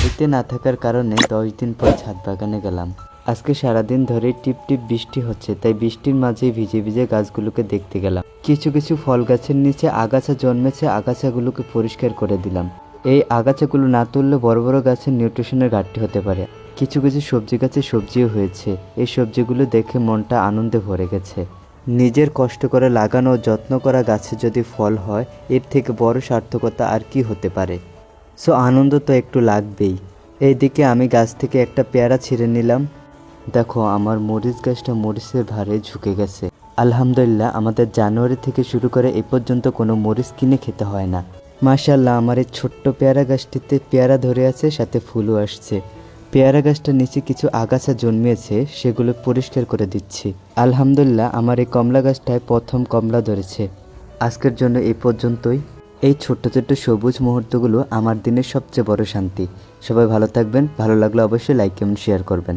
বাড়িতে না থাকার কারণে দশ দিন পর ছাদ বাগানে গেলাম। আজকে সারাদিন ধরে টিপ টিপ বৃষ্টি হচ্ছে, তাই বৃষ্টির মাঝেই ভিজে ভিজে গাছগুলোকে দেখতে গেলাম। কিছু কিছু ফল গাছের নিচে আগাছা জন্মেছে, আগাছাগুলোকে পরিষ্কার করে দিলাম। এই আগাছাগুলো না তুললে বড় বড় গাছের নিউট্রিশনের ঘাটতি হতে পারে। কিছু কিছু সবজি গাছে সবজিও হয়েছে, এই সবজিগুলো দেখে মনটা আনন্দে ভরে গেছে। নিজের কষ্ট করে লাগানো যত্ন করা গাছে যদি ফল হয়, এর থেকে বড় সার্থকতা আর কি হতে পারে? সো আনন্দ তো একটু লাগবেই। এইদিকে আমি গাছ থেকে একটা পেয়ারা ছিঁড়ে নিলাম। দেখো, আমার মরিচ গাছটা মরিচের ভারে ঝুঁকে গেছে। আলহামদুলিল্লাহ, আমাদের জানুয়ারি থেকে শুরু করে এ পর্যন্ত কোনো মরিচ কিনে খেতে হয় না। মাশাল্লাহ আমার এই ছোট্ট পেয়ারা গাছটিতে পেয়ারা ধরে আছে, সাথে ফুলও আসছে। পেয়ারা গাছটার নিচে কিছু আগাছা জন্মিয়েছে, সেগুলো পরিষ্কার করে দিচ্ছি। আলহামদুলিল্লাহ, আমার এই কমলা গাছটায় প্রথম কমলা ধরেছে। আজকের জন্য এই পর্যন্তই। এই ছোট্ট ছোট্ট সবুজ মুহূর্তগুলো আমার দিনের সবচেয়ে বড় শান্তি। সবাই ভালো থাকবেন, ভালো লাগলে অবশ্যই লাইক এবং শেয়ার করবেন।